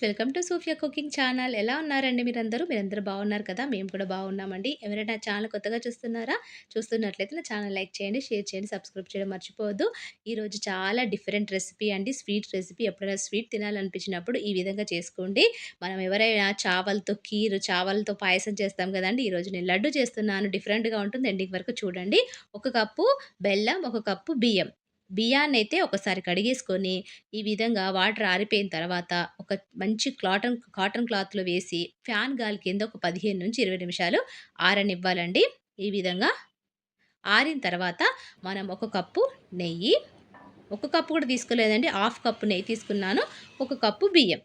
Welcome to Sufiya cooking channel. ఎలా ఉన్నారండి మీరందరూ? మీరందరూ బాగున్నారు కదా! మేము కూడా బాగున్నామండి. ఎవరైనా ఛానల్ కొత్తగా చూస్తున్నారా? చూస్తున్నట్లయితే నా ఛానల్ లైక్ చేయండి, షేర్ చేయండి, సబ్స్క్రైబ్ చేయడం మర్చిపోవద్దు. ఈరోజు చాలా డిఫరెంట్ రెసిపీ అండి. Sweet recipe. ఎప్పుడైనా స్వీట్ తినాలనిపించినప్పుడు ఈ విధంగా చేసుకోండి. మనం ఎవరైనా చావలతో కీరు, చావలతో పాయసం చేస్తాం కదండి ఈరోజు నేను లడ్డు చేస్తున్నాను. డిఫరెంట్‌గా ఉంటుంది. ఎండింగ్ వరకు చూడండి. ఒక కప్పు బెల్లం, ఒక కప్పు బియ్యం. బియ్యాన్ని అయితే ఒకసారి కడిగేసుకొని, ఈ విధంగా వాటర్ ఆరిపోయిన తర్వాత ఒక మంచి క్లాటన్ కాటన్ క్లాత్‌లో వేసి ఫ్యాన్ గాలి కింద ఒక 15-20 నిమిషాలు ఆరనివ్వాలండి. ఈ విధంగా ఆరిన తర్వాత మనం ఒక కప్పు నెయ్యి, ఒక కప్పు కూడా తీసుకోలేదండి. హాఫ్ కప్పు నెయ్యి తీసుకున్నాను. ఒక కప్పు బియ్యం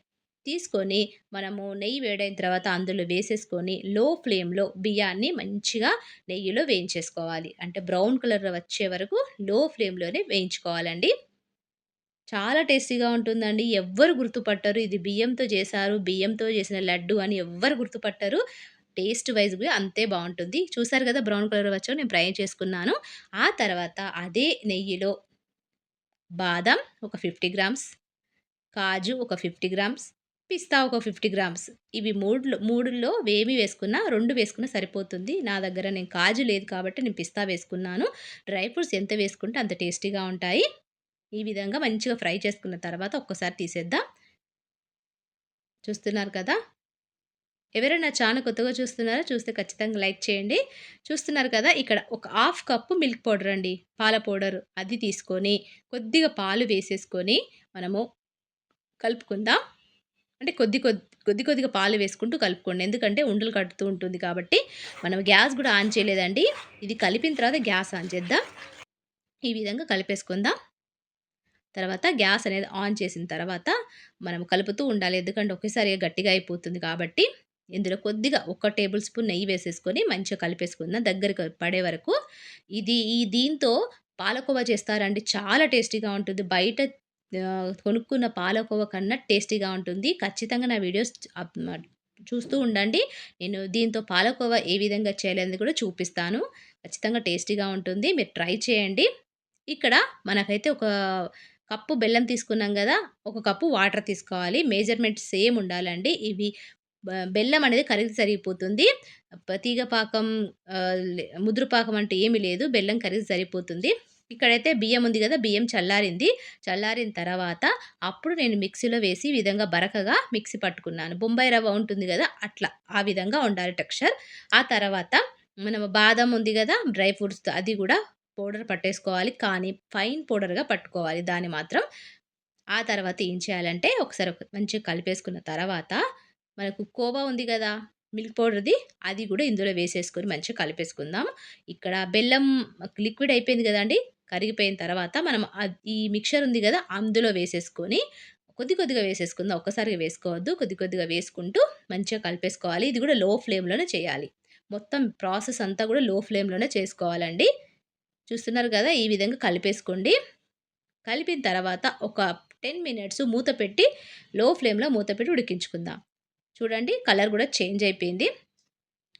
తీసుకొని మనము నెయ్యి వేడైన తర్వాత అందులో వేసేసుకొని లో ఫ్లేమ్‌లో బియ్యాన్ని మంచిగా నెయ్యిలో వేయించేసుకోవాలి. అంటే బ్రౌన్ కలర్ వచ్చే వరకు లో ఫ్లేమ్‌లోనే వేయించుకోవాలండి. చాలా టేస్టీగా ఉంటుందండి. ఎవ్వరు గుర్తుపట్టరు. ఇది బియ్యంతో చేశారు, బియ్యంతో చేసిన లడ్డు అని ఎవ్వరు గుర్తుపట్టరు. టేస్ట్ వైస్ కూడా అంతే బాగుంటుంది చూసారు కదా! బ్రౌన్ కలర్ వచ్చో నేను ఫ్రై చేసుకున్నాను. ఆ తర్వాత అదే నెయ్యిలో బాదం ఒక 50 గ్రామ్స్, కాజు ఒక 50 గ్రామ్స్, పిస్తా ఒక 50 గ్రామ్స్. ఇవి మూడులో మూడుల్లో వేమి వేసుకున్నా రెండు వేసుకున్నా సరిపోతుంది. నా దగ్గర నేను కాజు లేదు కాబట్టి నేను పిస్తా వేసుకున్నాను. డ్రై ఫ్రూట్స్ ఎంత వేసుకుంటే అంత టేస్టీగా ఉంటాయి. ఈ విధంగా మంచిగా ఫ్రై చేసుకున్న తర్వాత ఒక్కసారి తీసేద్దాం. చూస్తున్నారు కదా! ఎవరైనా ఛానల్ కొత్తగా చూస్తున్నారో చూస్తే ఖచ్చితంగా లైక్ చేయండి. చూస్తున్నారు కదా! ఇక్కడ ఒక హాఫ్ కప్పు మిల్క్ పౌడర్ అండి. పాల పౌడర్ అది తీసుకొని కొద్దిగా పాలు వేసేసుకొని మనము కలుపుకుందాం. అంటే కొద్ది కొద్ది కొద్ది కొద్దిగా పాలు వేసుకుంటూ కలుపుకోండి. ఎందుకంటే ఉండలు కట్టుతూ ఉంటుంది కాబట్టి. మనం గ్యాస్ కూడా ఆన్ చేయలేదండి. ఇది కలిపిన తర్వాత గ్యాస్ ఆన్ చేద్దాం. ఈ విధంగా కలిపేసుకుందాం. తర్వాత గ్యాస్ అనేది ఆన్ చేసిన తర్వాత మనం కలుపుతూ ఉండాలి. ఎందుకంటే ఒకేసారిగా గట్టిగా అయిపోతుంది కాబట్టి. ఇందులో కొద్దిగా ఒక టేబుల్ స్పూన్ నెయ్యి వేసేసుకొని మంచిగా కలిపేసుకుందాం దగ్గరికి పడే వరకు. ఇది ఈ దీంతో పాలకోవా చేస్తారండి. చాలా టేస్టీగా ఉంటుంది. బయట కొనుక్కున్న పాలకోవా కన్నా టేస్టీగా ఉంటుంది. ఖచ్చితంగా నా వీడియోస్ చూస్తూ ఉండండి. నేను దీంతో పాలకోవా ఏ విధంగా చేయాలనేది కూడా చూపిస్తాను. ఖచ్చితంగా టేస్టీగా ఉంటుంది. మీరు ట్రై చేయండి. ఇక్కడ మనకైతే ఒక కప్పు బెల్లం తీసుకున్నాం కదా ఒక కప్పు వాటర్ తీసుకోవాలి. మెజర్‌మెంట్ సేమ్ ఉండాలండి. ఇవి బెల్లం అనేది కరిగి సరిపోతుంది తీగ పాకం ఆహ్, అంటే ఏమి లేదు. బెల్లం కరిగి సరిపోతుంది. ఇక్కడైతే బియ్యం ఉంది కదా బియ్యం చల్లారింది. చల్లారిన తర్వాత అప్పుడు నేను మిక్సీలో వేసి ఈ విధంగా బరకగా మిక్సీ పట్టుకున్నాను. బొంబాయి రవ్వ ఉంటుంది కదా అట్లా. ఆ విధంగా ఉండాలి టెక్స్చర్. ఆ తర్వాత మనం బాదం ఉంది కదా డ్రై ఫ్రూట్స్ అది కూడా పౌడర్ పట్టేసుకోవాలి. కానీ ఫైన్ పౌడర్‌గా పట్టుకోవాలి దాన్ని మాత్రం. ఆ తర్వాత ఏం చేయాలంటే ఒకసారి మంచిగా కలిపేసుకున్న తర్వాత మనకు కోవా ఉంది కదా మిల్క్ పౌడర్‌ది అది కూడా ఇందులో వేసేసుకొని మంచిగా కలిపేసుకుందాం. ఇక్కడ బెల్లం లిక్విడ్ అయిపోయింది కదండి కరిగిపోయిన తర్వాత మనం ఈ మిక్చర్ ఉంది కదా అందులో వేసేసుకొని కొద్ది కొద్దిగా వేసేసుకుందాం. ఒక్కసారిగా వేసుకోవద్దు. కొద్ది కొద్దిగా వేసుకుంటూ మంచిగా కలిపేసుకోవాలి. ఇది కూడా లో ఫ్లేమ్‌లోనే చేయాలి. మొత్తం ప్రాసెస్ అంతా కూడా లో ఫ్లేమ్‌లోనే చేసుకోవాలండి. చూస్తున్నారు కదా ఈ విధంగా కలిపేసుకోండి. కలిపిన తర్వాత ఒక 10 మినిట్స్ మూత పెట్టి లో ఫ్లేమ్‌లో మూత పెట్టి ఉడికించుకుందాం. చూడండి కలర్ కూడా చేంజ్ అయిపోయింది.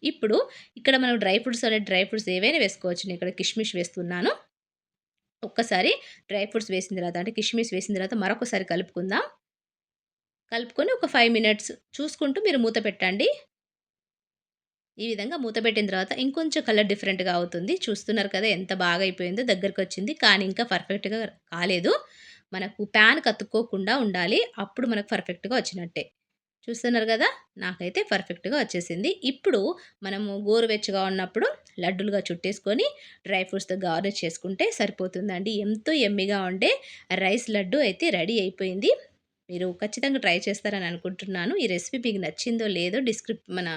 ఇప్పుడు ఇక్కడ మనం డ్రై ఫ్రూట్స్ అనే డ్రై ఫ్రూట్స్ ఏవైనా వేసుకోవచ్చు. నేను ఇక్కడ కిష్మిష్ వేస్తున్నాను. ఒక్కసారి డ్రై ఫ్రూట్స్ వేసిన తర్వాత అంటే కిష్మిస్ వేసిన తర్వాత మరొకసారి కలుపుకుందాం. కలుపుకొని ఒక ఫైవ్ మినిట్స్ చూసుకుంటూ మీరు మూత పెట్టండి. ఈ విధంగా మూత పెట్టిన తర్వాత ఇంకొంచెం కలర్ డిఫరెంట్‌గా అవుతుంది. చూస్తున్నారు కదా! ఎంత బాగా అయిపోయిందో దగ్గరకొచ్చింది. కానీ ఇంకా పర్ఫెక్ట్‌గా కాలేదు. మనకు ప్యాన్ కత్తుక్కోకుండా ఉండాలి. అప్పుడు మనకు పర్ఫెక్ట్‌గా వచ్చినట్టే. చూస్తున్నారు కదా నాకైతే పర్ఫెక్ట్‌గా వచ్చేసింది. ఇప్పుడు మనము గోరువెచ్చగా ఉన్నప్పుడు లడ్డూలుగా చుట్టేసుకొని డ్రై ఫ్రూట్స్‌తో గార్నిష్ చేసుకుంటే సరిపోతుందండి. ఎంతో ఎమ్మిగా ఉండే రైస్ లడ్డు అయితే రెడీ అయిపోయింది. మీరు ఖచ్చితంగా ట్రై చేస్తారని అనుకుంటున్నాను. ఈ రెసిపీ మీకు నచ్చిందో లేదో డిస్క్రిప్ మన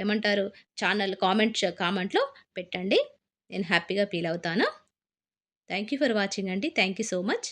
ఏమంటారు ఛానల్ కామెంట్ కామెంట్‌లో పెట్టండి. నేను హ్యాపీగా ఫీల్ అవుతాను. థ్యాంక్ యూ ఫర్ వాచింగ్ అండి. Thank you so much.